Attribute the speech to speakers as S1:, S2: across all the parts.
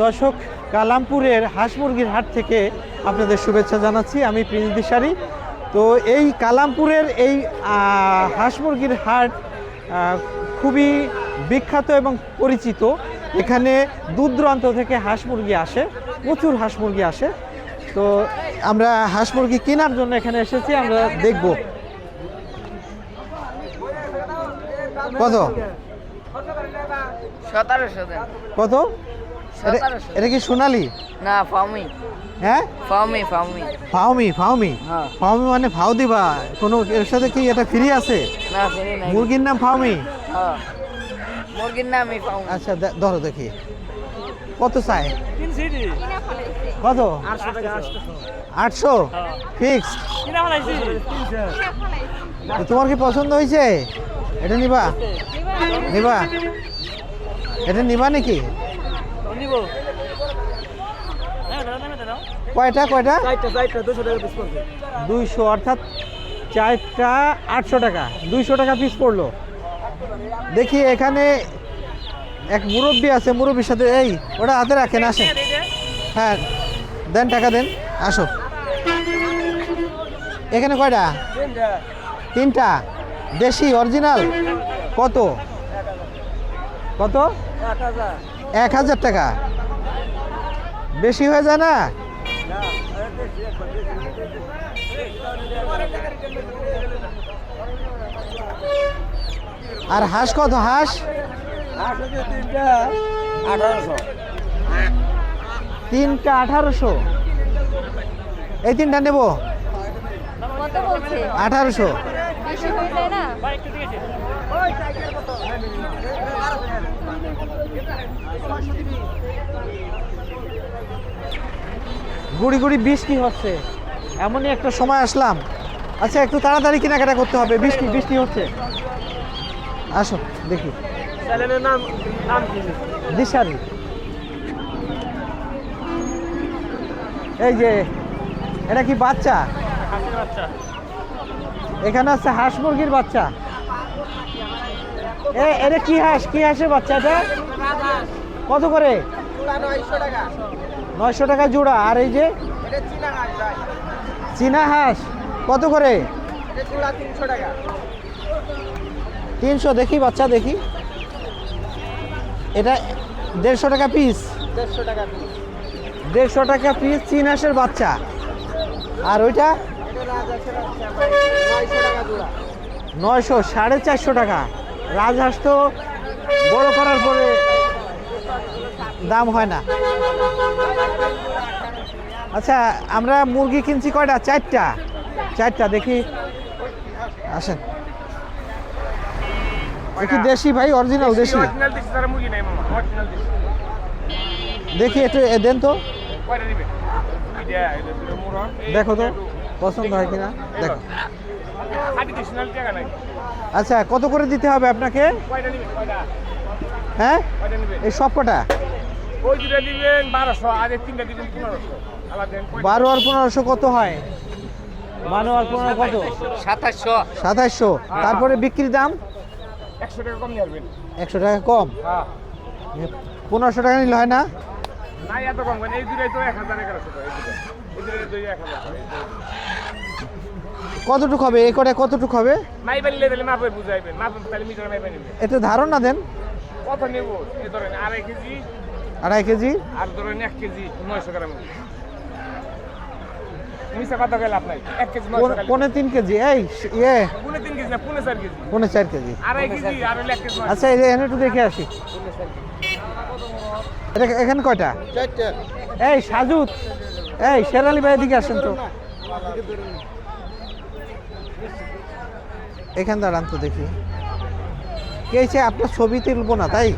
S1: দর্শক কালামপুরের হাঁস মুরগির হাট থেকে আপনাদের শুভেচ্ছা জানাচ্ছি। আমি প্রিন্স দিশারি তো এই কালামপুরের এই হাঁস মুরগির হাট খুবই বিখ্যাত এবং পরিচিত। এখানে দূর দূরান্ত থেকে হাঁস মুরগি আসে প্রচুর হাঁস মুরগি আসে। তো আমরা হাঁস মুরগি কেনার জন্য এখানে এসেছি আমরা দেখব। কত? কত? এটা- কি সোনালি?
S2: না ফাউমি
S1: হ্যাঁ?
S2: ফাউমি ফাউমি
S1: ফাউমি ফাউমি
S2: হ্যাঁ।
S1: ফাউমি মানে ফাউ দিবা কোনো এর সাথে কি এটা ফ্রি আছে?
S2: না ফিরি নাই।
S1: মুরগির নাম ফাউমি
S2: হ্যাঁ। মুরগির নামই ফাউমি
S1: আচ্ছা দে- ধরো দেখি। কত চাই? কত? আটশো ফিক্স তোমার কি পছন্দ হয়েছে? এটা নিবা। নিবা? এটা নিবা নাকি? কয়টা কয়টা? দুইশো অর্থাৎ চারটা আটশো টাকা। দুইশো টাকা পিস পড়ল। দেখি এখানে এক মুরব্বী আছে মুরব্বীর সাথে এই ওটা হাতে রাখেন আসেন। হ্যাঁ দেন টাকা দেন আসো। এখানে কয়টা? তিনটা। দেশি অরিজিনাল। কত? কত? এক হাজার টাকা। বেশি হয়ে যায় না? আর হাঁস কত হাঁস? তিনটা আঠারোশো। এই তিনটা নেব? আঠারোশো।
S3: বেশি হয়ে যায় না?
S1: গুড়ি গুড়ি বৃষ্টি হচ্ছে। এমনই একটা সময় আসলাম। আচ্ছা একটু তাড়াতাড়ি কেনাকাটা করতে হবে। বৃষ্টি বৃষ্টি হচ্ছে। আসো দেখি। দিশারি। এই যে এটা কি বাচ্চা। এখানে আছে হাঁস মুরগির বাচ্চা। এটা কি হাঁস? কি হাঁসের বাচ্চা এটা? কত করে? নয়শো টাকা জোড়া। আর এই যে? চীনা হাঁস। কত করে? তিনশো, দেখি বাচ্চা, দেখি। এটা দেড়শো টাকা পিস দেড়শো টাকা পিস চীন হাঁসের বাচ্চা। আর ওইটা? নয়শো, সাড়ে চারশো টাকা। রাজহাঁস তো বড় করার পরে দাম হয় না। আচ্ছা আমরা মুরগি কিনছি কয়টা? চারটা। চারটা দেখি। আসেন। একটু দেশি ভাই অরিজিনাল দেশি দেখি একটু এ দেন তো। দেখো তো পছন্দ হয় কিনা? দেখো। আচ্ছা কত করে দিতে হবে আপনাকে?
S4: কয়টা নিবে কয়টা?
S1: হ্যাঁ? এই সব কটা?
S4: ওই দুটো দিবেন বারোশো আর এই তিনটা দিবেন পনেরোশো। আবার দেন কয়টা?
S1: বারো আর পনেরোশো কত হয়? বারো আর পনেরো কত?
S2: সাতাশশো।
S1: সাতাইশশো তারপরে বিক্রির দাম?
S4: একশো টাকা কম
S1: একশো টাকা কম?
S4: হ্যাঁ।
S1: পনেরোশো টাকা নিলে হয় না?
S4: নাই এত কম করেন এই দুটাই তো এক হাজার এগারোশো এই দুটো এই এক হাজার
S1: কতটুক হবে? এই করে কতটুক হবে?
S4: নাই পারলে মাপে বুঝাইবেন মাপে তাহলে মিটার মাপে নেবেন
S1: একটু ধারণা দেন?
S4: কত নেব। এই ধরেন আড়াই কেজি।
S1: আড়াই কেজি?
S4: আর ধরেন এক কেজি নয়শো গ্রাম।
S1: পৌনে- তিন কেজি। এই ইয়ে।
S4: পুনে চার কেজি।
S1: আচ্ছা এখানে একটু দেখে আসি। এটা এখানে কয়টা? এই সাজুত। এই শেরালি ভাই এদিকে আসেন তো। এখান দাঁড়ান তো দেখি। কে হয়েছে আপনার ছবি তুলবো না তাই?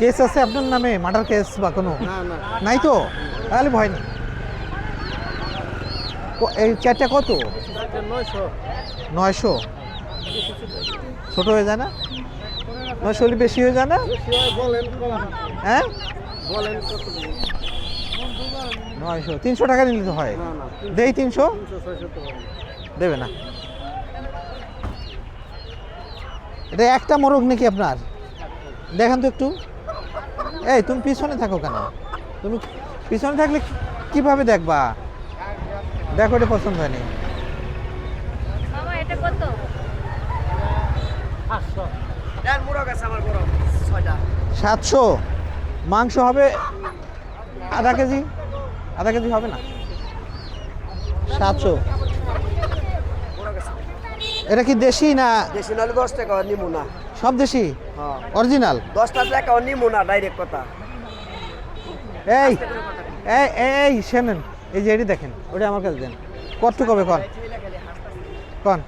S1: কেস আছে আপনার নামে? মার্ডার কেস বা কোনো? নাই তো? তাহলে ভয় নেই। এই চারটা কত? নয়শো। ছোট হয়ে যায় না? নয়শো বেশি হয়ে যায় না? হ্যাঁ নয়শো তিনশো টাকা নিলে তো হয়। দেই তিনশো? দেবে না। এটা একটা মোরগ নাকি আপনার? দেখেন তো একটু। এই তুমি পিছনে থাকো কেন? তুমি পিছনে থাকলে কীভাবে দেখবা? দেখো এটা পছন্দ হয়নি।
S3: মামা এটা কত?
S1: সাতশো। মাংস হবে আধা কেজি? আধা কেজি হবে না? সাতশো। এটা কি দেশি না?
S5: দেশি নাহলে দশ টাকা নিমু না।
S1: সব দেশি?
S5: হ্যাঁ।
S1: অরিজিনাল?
S5: দশটা টাকা নিমু না ডাইরেক্ট কথা।
S1: এই এই এই শোনেন এই যে এটি দেখেন ওটা আমার কাছে দেন। কত কবে কন? কন?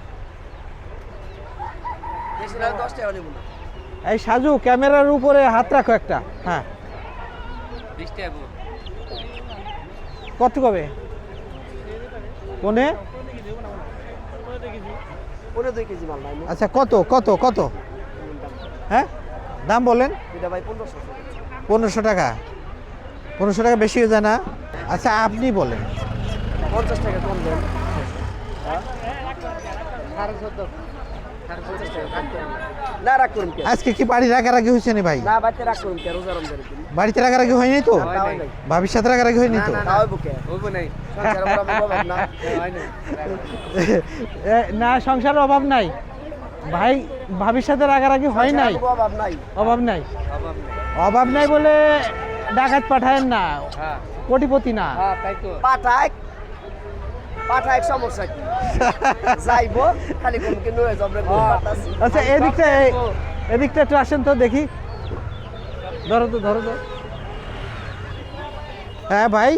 S5: দেশি নাহলে দশ টাকা নিমু
S1: এই সাজু ক্যামেরার উপরে হাত রাখো একটা। হ্যাঁ। কত কবে?
S5: নাই
S1: আচ্ছা কত কত কত? হ্যাঁ? দাম বলেন।
S5: পনেরোশো।
S1: পনেরোশো টাকা। পনেরোশো টাকা বেশি হয়ে যায় না? আচ্ছা আপনি বলেন।
S5: পঞ্চাশ টাকা কম দেন। না করুন
S1: আজকে কি বাড়ি রাগারাগি হয়েছে নি ভাই?
S5: না বাড়িতে রাখ করুন কে? রোজা রমজানের
S1: বাড়িতে রাগারাগি হয়নি তো?
S5: তা হয় নাই।
S1: ভাবির সাথে রাগারাগি হয়নি তো?
S5: তা হইব কে?
S2: হইবো নাই।
S5: সংসার বড় আমি বাবা না
S1: সংসারের অভাব নাই। ভাই ভাবির সাথে রাগারাগি হয় নাই।
S5: অভাব নাই?
S1: অভাব নাই।
S2: অভাব নাই।
S1: বলে ডাকাত পাঠায়েন না।
S2: হ্যাঁ,
S1: কোটিপতি না।
S2: হ্যাঁ, তাই তো।
S5: পাঠায়। পাঠায় সমস্যা কি? যাইবো খালি কোন কি যাবে
S1: আচ্ছা এদিকটা এদিকটা একটু আসেন তো দেখি। ধরো তো ধরো তো। হ্যাঁ ভাই?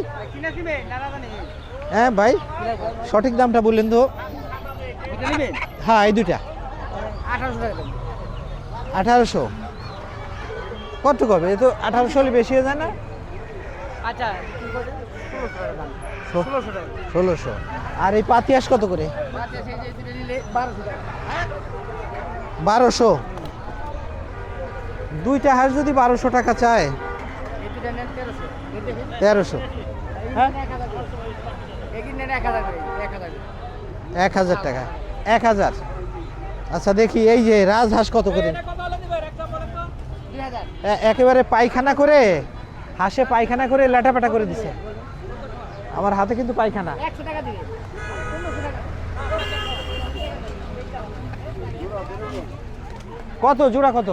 S1: হ্যাঁ ভাই? সঠিক দামটা বললেন তো। হ্যাঁ এই দুইটা। আঠারোশো। কত কবে? এ তো আঠারোশো হলে বেশি হয়ে যায় না? ষোলোশো আর এই পাতিয়াস কত করে? বারোশো দুইটা হাঁস যদি বারোশো টাকা চায় তেরোশো। এক হাজার টাকা। এক হাজার। আচ্ছা দেখি এই যে রাজহাঁস কত করে? একেবারে পায়খানা করে হাঁসে পায়খানা করে লেটাপেটা করে দিছে। আমার হাতে কিন্তু পায়খানা। কত জোড়া কত?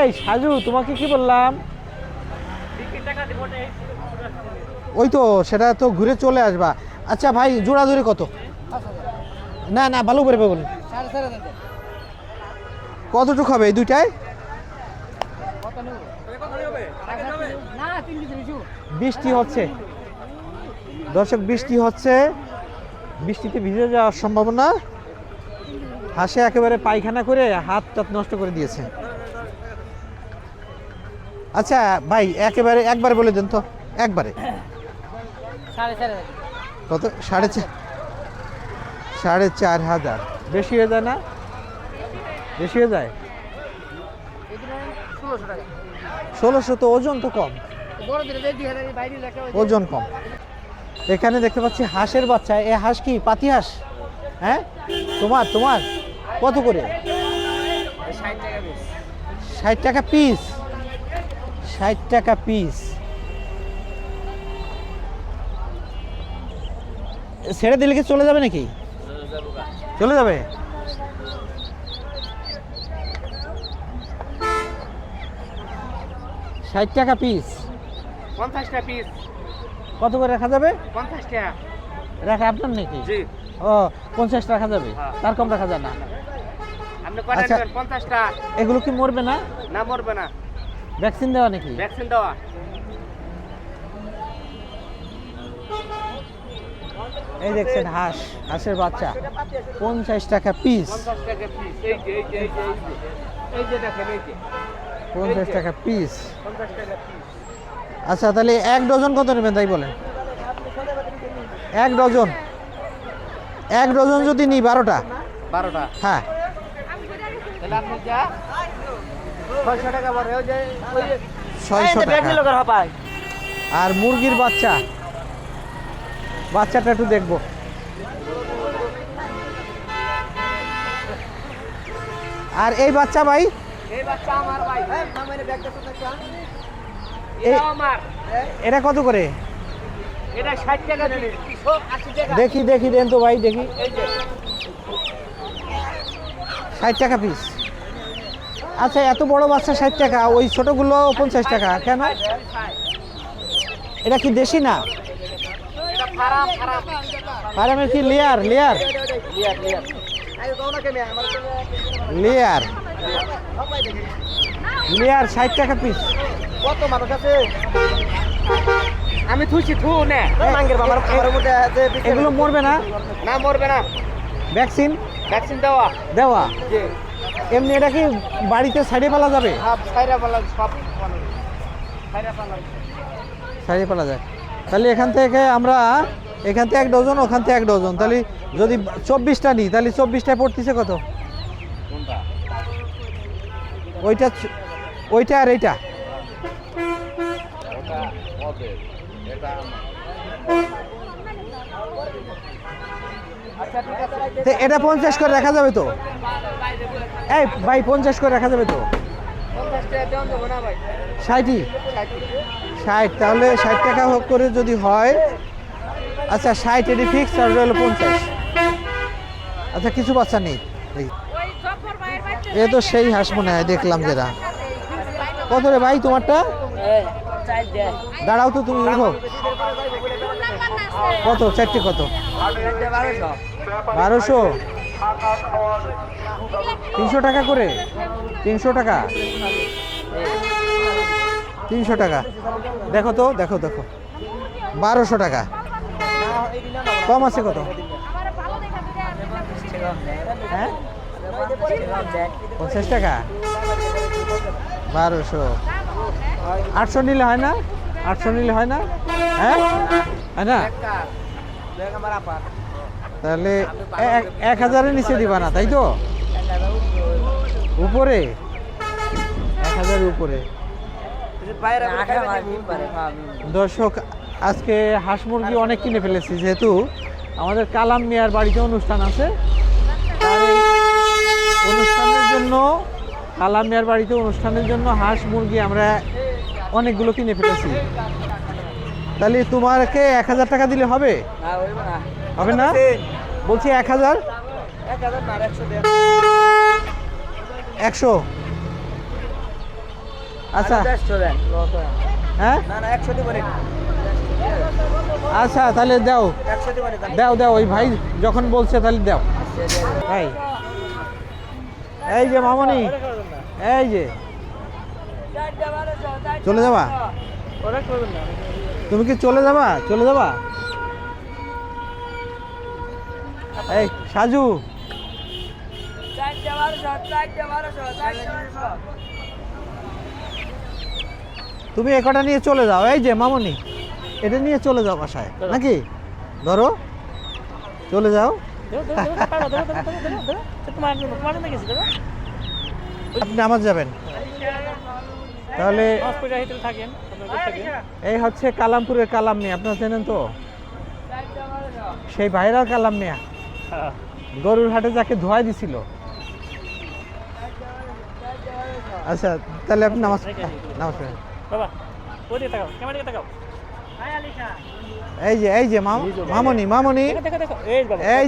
S1: এই সাজু তোমাকে কি বললাম? ওই তো সেটা তো ঘুরে চলে আসবা। আচ্ছা ভাই জোড়া জোরে কত? না না ভালো করে বলুন কতটুকু হবে এই দুইটায়? বৃষ্টি হচ্ছে। দর্শক বৃষ্টি হচ্ছে। বৃষ্টিতে ভিজে যাওয়ার সম্ভাবনা। হাসে একেবারে পায়খানা করে হাত টাত নষ্ট করে দিয়েছে। আচ্ছা ভাই একেবারে একবার বলে দেন তো একবারে। কত? সাড়ে চার সাড়ে চার হাজার। বেশি হয়ে যায় না? বেশি হয়ে যায়? ষোলোশো তো ওজন তো কম। ওজন কম। এখানে দেখতে পাচ্ছি হাঁসের বাচ্চা। এ হাঁস কি? পাতি হাঁস? হ্যাঁ? তোমার তোমার? কত করে? ষাট টাকা পিস ষাট টাকা পিস ছেড়ে দিলে কি চলে যাবে নাকি? চলে যাবে? ষাট টাকা পিস
S2: পঞ্চাশটা পিস
S1: কত করে রাখা যাবে?
S2: পঞ্চাশটা।
S1: রাখা আপনার নাকি?
S2: জি।
S1: ও পঞ্চাশ রাখা যাবে?
S2: হ্যাঁ।
S1: তার কম রাখা যায় না। আচ্ছা।
S2: পঞ্চাশটা।
S1: এগুলো কি মরবে না?
S2: না মরবে না।
S1: ভ্যাকসিন দেওয়া নাকি?
S2: ভ্যাকসিন দেওয়া।
S1: এই দেখছেন হাঁস হাঁসের বাচ্চা। পঞ্চাশ টাকা পিস
S2: পঞ্চাশ টাকা পিস এই যে এই যে এই যে এই যে। এই যে দেখেন এই যে।
S1: পঞ্চাশ টাকা পিস আচ্ছা তাহলে এক ডজন কত নেবেন তাই বলেন? এক ডজন। এক ডজন যদি নিই বারোটা?
S2: বারোটা।
S1: হ্যাঁ।
S2: ছয়শো টাকা
S1: আর মুরগির বাচ্চা। বাচ্চাটা একটু দেখব। আর এই বাচ্চা ভাই
S2: এটা
S1: কত করে?
S2: এটা 60 টাকা দিলে 80 টাকা।
S1: দেখি দেখি দেন তো ভাই দেখি। ষাট টাকা পিস আচ্ছা এত বড় বাচ্চা ষাট টাকা ওই ছোটগুলো পঞ্চাশ টাকা কেন? এটা কি দেশি না?
S2: খারাপ
S1: কি লেয়ার লেয়ার
S2: লিয়ার লিয়ার
S1: ষাট টাকা পিস
S2: কত মানুষ আছে? আমি থুইছি থু নে। মাঙ্গের বাবার খাবারের মধ্যে
S1: এগুলো মরবে না?
S2: না মরবে না।
S1: ভ্যাকসিন?
S2: ভ্যাকসিন দেওয়া।
S1: দেওয়া? এমনি এটা কি বাড়িতে সাইডে পালা যাবে?
S2: ছাইরা বলা সব পালা
S1: সাইডে পালা যায়। তাহলে এখান থেকে আমরা এখান থেকে এক ডজন ওখান থেকে এক ডজন। তাহলে যদি চব্বিশটা নিই তাহলে চব্বিশটায় পড়তেছে কত? ওইটা ওইটা আর এইটা।
S2: এটা
S1: পঞ্চাশ করে রাখা যাবে তো? এই ভাই, পঞ্চাশ করে রাখা যাবে তো? ষাটই
S2: ষাট
S1: ষাট, তাহলে ষাট টাকা হোক করে যদি হয় আচ্ছা ষাট এটি ফিক্স আর হলো পঞ্চাশ। আচ্ছা কিছু বাচ্চা নেই। দেখি।
S3: ওই জফর ভাইয়ের বাচ্চা
S1: এ তো সেই হাঁস মনে হয় দেখলাম যেটা কত রে ভাই তোমারটা? দাঁড়াও তো তুমি দেখো কত? চারটে কত? বারোশো? তিনশো টাকা করে? তিনশো টাকা? তিনশো টাকা। দেখো তো, দেখো দেখো। বারোশো টাকা। কম আছে কত? হ্যাঁ? পঞ্চাশ টাকা? বারোশো। আটশো নিলে হয় না? আটশো নিলে হয় না? হ্যাঁ? হয় না? তাহলে এক- হাজারের নিচে দিবা না, তাই তো? উপরে? এক হাজারের উপরে। দর্শক, আজকে হাঁস মুরগি অনেক কিনে ফেলেছি, যেহেতু আমাদের কালাম মিয়ার বাড়িতে অনুষ্ঠান আছে জন্য কালাম মিয়ার বাড়িতে অনুষ্ঠানের জন্য হাঁস মুরগি আমরা অনেকগুলো কিনে ফেলেছি। তাহলে তোমাকে এক হাজার টাকা দিলে হবে?
S2: না।
S1: হবে না? বলছি এক হাজার?
S2: একশো
S1: আচ্ছা। হ্যাঁ?
S2: একশো দিব
S1: আচ্ছা তাহলে দাও। দাও দাও ওই ভাই যখন বলছে তাহলে দাও। ভাই এই যে মামনি, এই যে। চলে যাবা? তুমি কি চলে যাবা? চলে যাবা? এই, সাজু। তুমি একটা নিয়ে চলে যাও? এই যে মামনি, এটা নিয়ে চলে যাও বাসায়, নাকি? ধরো, চলে যাও। আপনি আমার যাবেন তাহলে এই হচ্ছে কালামপুরের কালাম মিয়া আপনারা চেনেন তো সেই ভাইরাল কালাম মিয়া গরুর হাটে যাকে ধোয়াই দিছিল আচ্ছা তাহলে আপনি নামাজ নামাজ পড়েন
S6: বাবা ওদিকে তাকাও ক্যামেরা তাকাও
S1: এই যে এই যে মাম- মামনি মামনি
S6: দেখো দেখো এই বাবা
S1: এই